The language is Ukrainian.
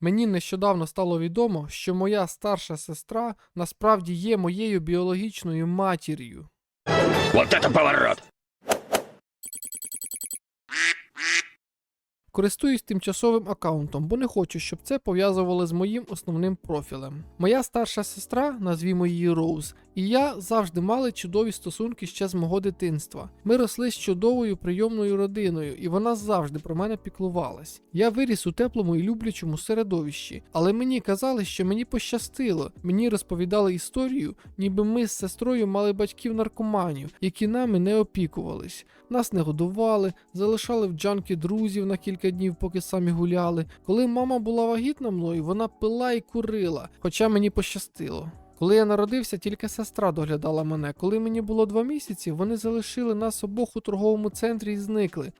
Мені нещодавно стало відомо, що моя старша сестра насправді є моєю біологічною матір'ю. Вот это поворот! Користуюсь тимчасовим аккаунтом, бо не хочу, щоб це пов'язували з моїм основним профілем. Моя старша сестра, назвімо її Роуз, і я завжди мали чудові стосунки ще з мого дитинства. Ми росли з чудовою прийомною родиною, і вона завжди про мене піклувалась. Я виріс у теплому і люблячому середовищі, але мені казали, що мені пощастило. Мені розповідали історію, ніби ми з сестрою мали батьків наркоманів, які нами не опікувались. Нас не годували, залишали в джанки друзів на кілька днів, поки самі гуляли. Коли мама була вагітна мною, вона пила і курила, хоча мені пощастило. Коли я народився, тільки сестра доглядала мене. Коли мені було два місяці, вони залишили нас обох у торговому центрі і зникли.